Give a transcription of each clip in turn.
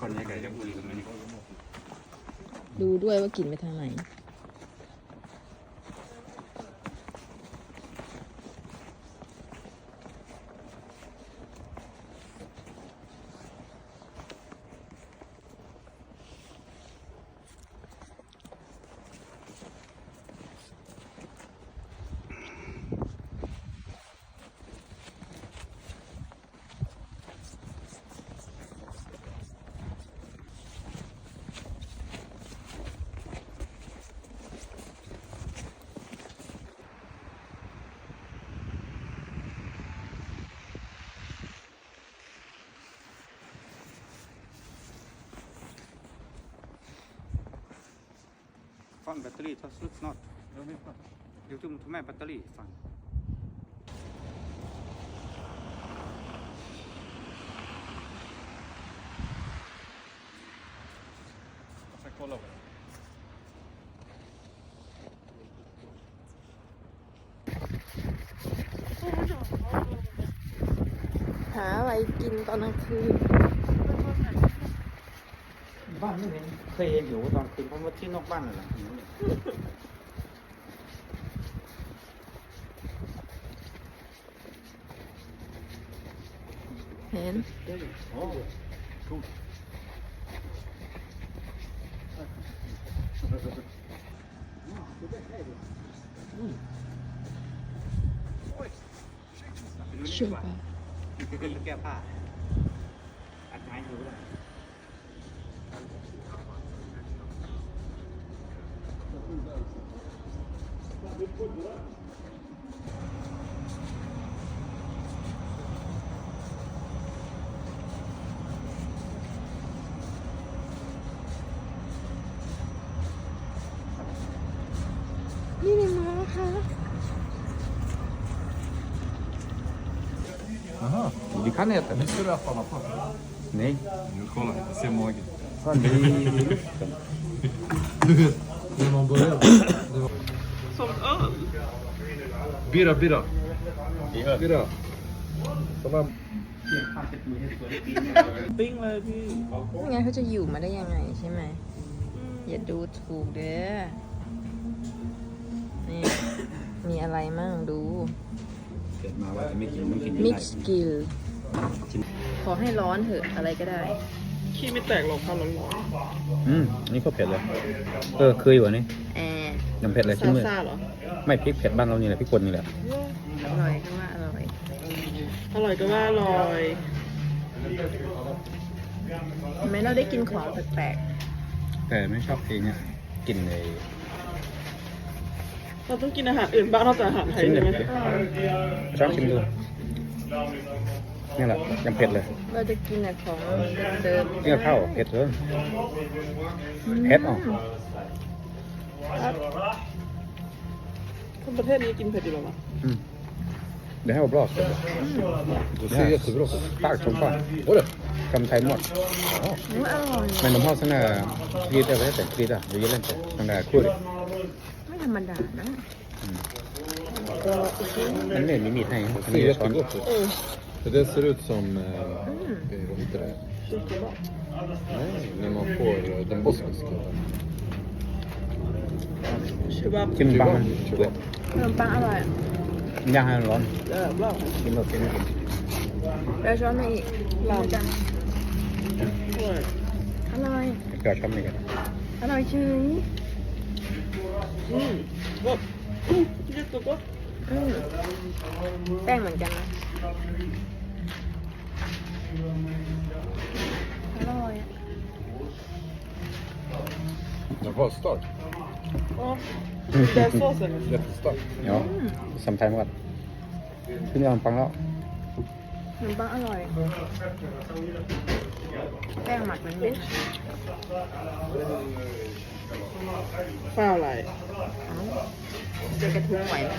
คนนี้ก็จะอุ่นกันมันดูด้วยว่ากลิ่นไปทางไหน ฟังแบตเตอรี่ทัสุดน็อตยูทูบทำไมแบตเตอรี่ฟังหาอะไรกินตอนกลางคืน บ้านไม่เห็นเคยเห็นอยู่ตอนคืนเพราะว่าที่นอกบ้านน่ะหลังนี้เห็นชัวร์แก้ผ้า นี่ไงมาค่ะ Aha, Vi kan äta det. visste du att han har fått? Nej. Nu kolla, se magen. Fan, det är i luften. Du vet, när man började. Det var... Som öl. Birra, birra. Birra. Salam. ปิ้งเลยพี่ไม่งั้นเขาจะอยู่มาได้ยังไงใช่ไหม อย่าดูถูกเด้อ นี่ มีอะไรมั่งดู เกิดมาว่าจะไม่กินต้องกินมิกซ์กิล ขอให้ร้อนเถอะอะไรก็ได้ ขี้ไม่แตกหรอกค่ะร้อนอืม นี่ก็เผ็ดเลย เออเคยอยู่นี่แอร์น้ำเผ็ดเลยๆชิ้นมือ ซาๆเหรอไม่พริกเผ็ดบ้านเรานี่แหละพริกป่นนี่แหละ อร่อยก็ว่าอร่อย อร่อยก็ว่าอร่อยเห็นไหมเราได้กินของแปลกแต่ไม่ชอบเองเนี่ยกินเลยเราต้องกินอาหารอื่นบ้างนอกจากอาหารไทยชิ้นใช่เดีไหมยวชอบชิมดูนี่แหละยังเผ็ดเลยๆ เราจะกินแต่ของเดิมๆนี่กับข้าวเผ็ดเลยเผ็ดอะ คนประเทศนี้กินเผ็ดอยู่หรอวะ Mm. Det här var bra ställe. Det ser jättebra ut. Starkt som fan. Var det? Kan ta emot. อุ๊ยอร่อย Men de har såna här krydda, vad heter det? Krydda? Jag gillar inte. Den där curry. ไม่ธรรมดานะ Men nu är det mitt här. Det Kan ser du göra sån? jättegott ut. Det där ser ut som... Eh, eh, vad heter det? Nej, när man får eh, den bosniska. ชิบับ Kim Kebab. bang. Kebab. ขนมปังอร่อย Nha här lon. เออเล่า Kim bang. Kim bang. แล้วช้อนมาอีกลองจังอร่อยอร่อย Jag kör som mig. อร่อยเฉยอืมก็อืมเรียกตัวก็อืมแป้งเหมือนกันนะอร่อยอะ Den var stark. อ๋อแต่ซอสอะไร Jättestark. Ja. Sometimes what? Kim bang pang đó. ขนมปังอร่อย แป้งหมักมันเม็ดฟ้าวอะไรเอ้าจะกระทุ้งไหวไหม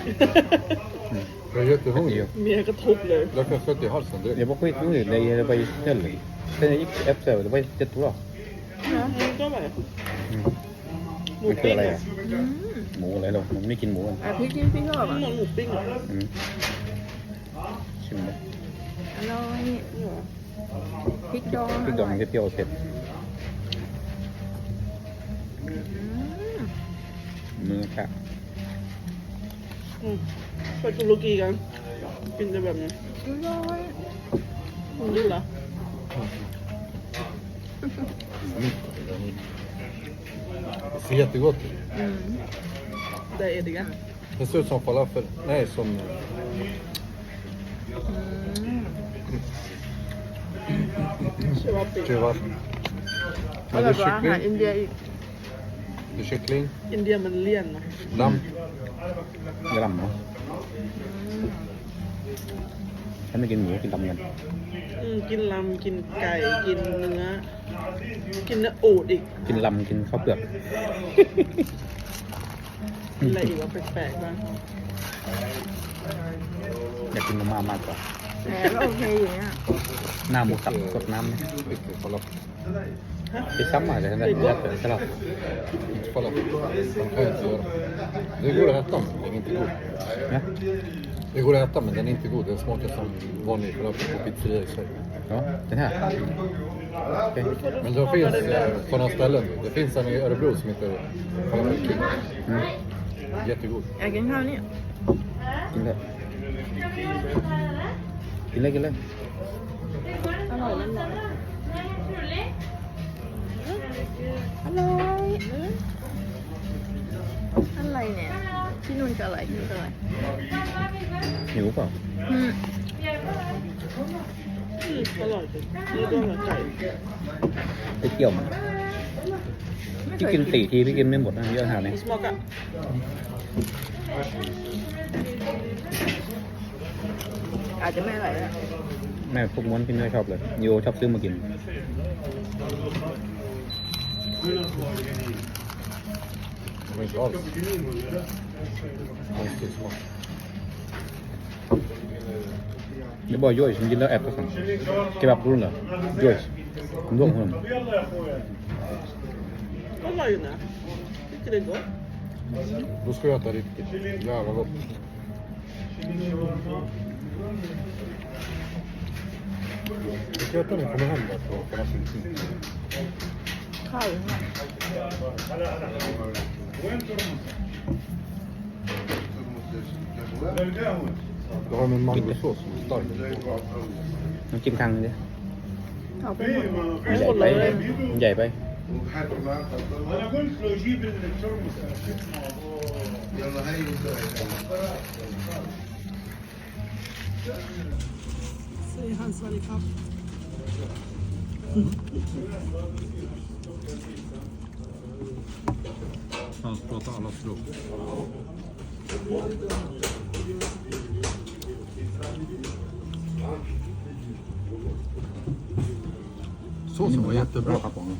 Jag är jättehungrig. เมียก็ทุบเลย Jag kan sätta i halsen direkt. Det var skitroligt. Det det var ju snäll. Sen jag gick efter, det var jättebra. นะนี่ก็อร่อย Mm. หมูมันคือ ปิ้งอะไรอะอะหมูอะไรหรอผมไม่กินหมูอะอะพริกที่พี่ชอบมันอะเหมือนหมูปิ้งอะอืมชิมเลยอร่อยนี่เหรอพริกดองพริกดองเปรี้ยวๆเผ็ดอืมมือค่ะอืมไปตุรกีกันกินจะแบบนี้อร่อยนี่เหรอ Det ser jättegott ut. Mm. Det är det. Det ser ut som falafel. Nej, som... Mm. Kewapi. Kewapi. Men det är kyckling. Det är kyckling. India med len. Lamm. Lamm. ระหลำเนาะฉันไม่กินหมูกินลำกันอืมกินลำกินไก่กินเนื้อ กินเนื้ออูดอีก กินลำกินข้าวเปลือกกินอะไรอีกว่าแปลกๆบ้างอยากกินมาม่ามากกว่าแหมก็โอเคอยู่เนี่ยหน้าหมูสับสดน้ำเนี่ย Riktig falafel. ไปซ้ำมาเลยนะยัดเลยสลับ Inte falafel. Man kan inte göra. Det går att äta, men den är inte god. Det går att äta men den är inte god. Den smakar som vanlig rökt på pizzeria i Sverige. Ja, den här? Okay. Men de finns på några ställen. Det finns en i Örebro som heter Falafel mm. Jättegod. Jag kan ha den. Gilla. Gilla, gilla. Hallå! Hallå! Hallå! Hallå! Hallå! Hallå! หิวเปล่าอืมอืมอร่อยจังนี่ก็อร่อยไก่ไปเกี่ยวมันไม่พี่เคยกินสี่ทีพี่กินไม่หมดนะเยอะขนาดนี้ สมอกอะอาจจะไม่อร่อยแล้วแม่พวกม้วนพี่ไม่ชอบเลยโยชอบซื้อมากิน De var inte alls. Konstig smak. Det är bara Joyce som gillar att äta sånt. Kebabrullar. Joyce. Kommer du ihåg honom? ก็อร่อยอยู่นะนี่คือเด็กก็ Då ska Du har med mangosås som stark. Nó chim thăng chứ Ờ, cái này. Nó dậy bay Nó bay انا قلت له جيب الترمس يلا Hans pratar alla språk. Såsen var jättebra. ครับผม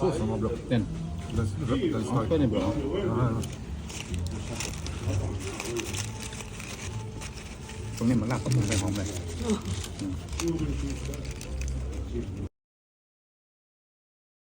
Såsen var bra. Den. Den, den är Ja, stark. den är bra. Ja, här. ตรงนี้มันล